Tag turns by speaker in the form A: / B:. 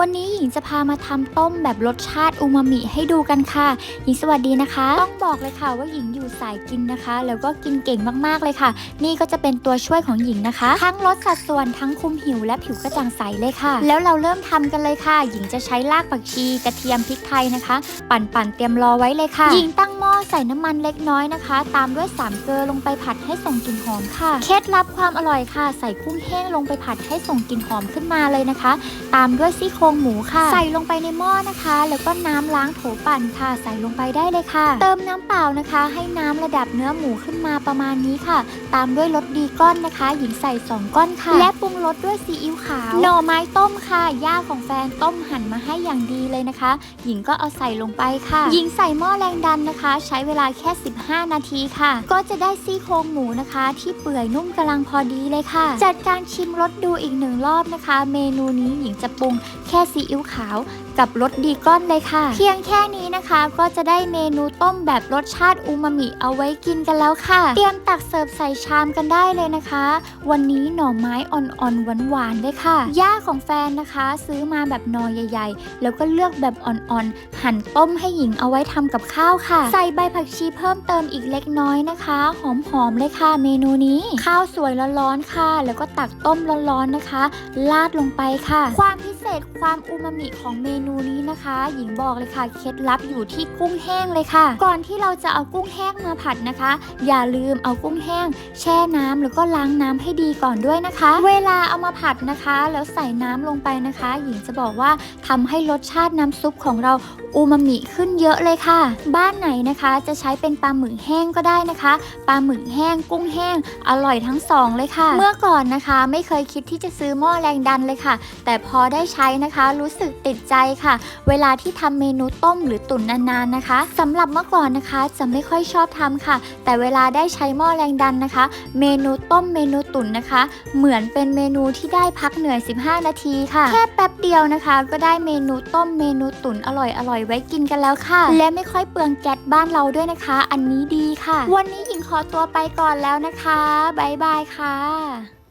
A: วันนี้หญิงจะพามาทำต้มแบบรสชาติอูมามิให้ดูกันค่ะ หญิงสวัสดีนะคะ ต้องบอกเลยค่ะว่าหญิงอยู่สายกินนะคะ แล้วก็กินเก่งมากๆเลยค่ะ นี่ก็จะเป็นตัวช่วยของหญิงนะคะ ทั้งลดสัดส่วนทั้งคุมหิวและผิวกระจ่างใสเลยค่ะ แล้วเราเริ่มทำกันเลยค่ะ หญิงจะใช้รากผักชีกระเทียมพริกไทยนะคะ ปั่นๆเตรียมรอไว้เลยค่ะ หญิงตั้งหม้อใส่น้ำมันเล็กน้อยนะคะ ตามด้วยสามเกลือลงไปผัดให้ส่งกลิ่นหอมค่ะ เคล็ดลับความอร่อยค่ะ ใส่กุ้งแห้งลงไปผัดให้ส่งกลิ่นหอมขึ้นมาเลยนะคะ ตามด้วยซี่โครงหมูค่ะ ใส่ลงไปในหม้อนะคะ แล้วก็น้ำล้างโถปั่นค่ะ ใส่ลงไปได้เลยค่ะ เติมน้ำเปล่านะคะ ให้น้ำระดับเนื้อหมูขึ้นมาประมาณนี้ค่ะ ตามด้วยรสดีก้อนนะคะ หญิงใส่ 2 ก้อนค่ะ และปรุงรสด้วยซีอิ๊วขาว หน่อไม้ต้มค่ะ ย่าของแฟนต้มหั่นมาให้อย่างดีเลยนะคะ หญิงก็เอาใส่ลงไปค่ะ หญิงใส่หม้อแรงดันนะคะ ใช้เวลาแค่ 15 นาทีค่ะ ก็จะได้ซี่โครงหมูนะคะ ที่เปื่อยนุ่มกำลังพอดีเลยค่ะ จัดการชิมรสดูอีกหนึ่งรอบนะคะ เมนูนี้หญิงจะปรุงแค่ซีอิ๊วขาว กับรสดีก้อนเลยค่ะ เพียงแค่นี้นะคะก็จะได้เมนูต้มแบบรสชาติอูมามิเอาไว้กินกันแล้วค่ะ เตรียมตักเสิร์ฟใส่ชามกันได้เลยนะคะ วันนี้หน่อไม้อ่อนๆหวานๆเลยค่ะ ย่าของแฟนนะคะ ซื้อมาแบบหนอใหญ่ ๆ แล้วก็เลือกแบบอ่อนๆ หั่นต้มให้หญิงเอาไว้ทำกับข้าวค่ะ ใส่ใบผักชีเพิ่มเติมอีกเล็กน้อยนะคะ หอมๆเลยค่ะเมนูนี้ ข้าวสวยร้อนๆค่ะ แล้วก็ตักต้มร้อนๆนะคะลาดลงไปค่ะ ความพิเศ ษความอูมามิของเมนูนี้นะคะ หญิงบอกเลยค่ะ เคล็ดลับอยู่ที่กุ้งแห้งเลยค่ะ ก่อนที่เราจะเอากุ้งแห้งมาผัดนะคะ อย่าลืมเอากุ้งแห้ง แช่น้ำแล้วก็ล้างน้ำให้ดีก่อนด้วยนะคะ เวลาเอามาผัดนะคะ แล้วใส่น้ำลงไปนะคะ หญิงจะบอกว่าทำให้รสชาติน้ำซุปของเราอูมามิขึ้นเยอะเลยค่ะ บ้านไหนนะคะจะใช้เป็นปลาหมึกแห้งก็ได้นะคะปลาหมึกแห้งกุ้งแห้ง อร่อยทั้งสองเลยค่ะ เมื่อก่อนนะคะ ไม่เคยคิดที่จะซื้อหม้อแรงดันเลยค่ะ แต่พอได้ใช้นะคะ รู้สึกติดใจค่ะ เวลาที่ทำเมนูต้มหรือตุ๋นนานๆนะคะสำหรับเมื่อก่อนนะคะจะไม่ค่อยชอบทำค่ะ แต่เวลาได้ใช้หม้อแรงดันนะคะ เมนูต้มเมนูตุ๋นนะคะ เหมือนเป็นเมนูที่ได้พักเหนื่อย 15 นาทีค่ะ แค่แป๊บเดียวนะคะ ก็ได้เมนูต้มเมนูตุ๋นอร่อยอร่อยๆไว้กินกันแล้วค่ะ และไม่ค่อยเปลืองแก๊สบ้านเราด้วยนะคะ อันนี้ดีค่ะ วันนี้หญิงขอตัวไปก่อนแล้วนะคะบ๊ายบายค่ะ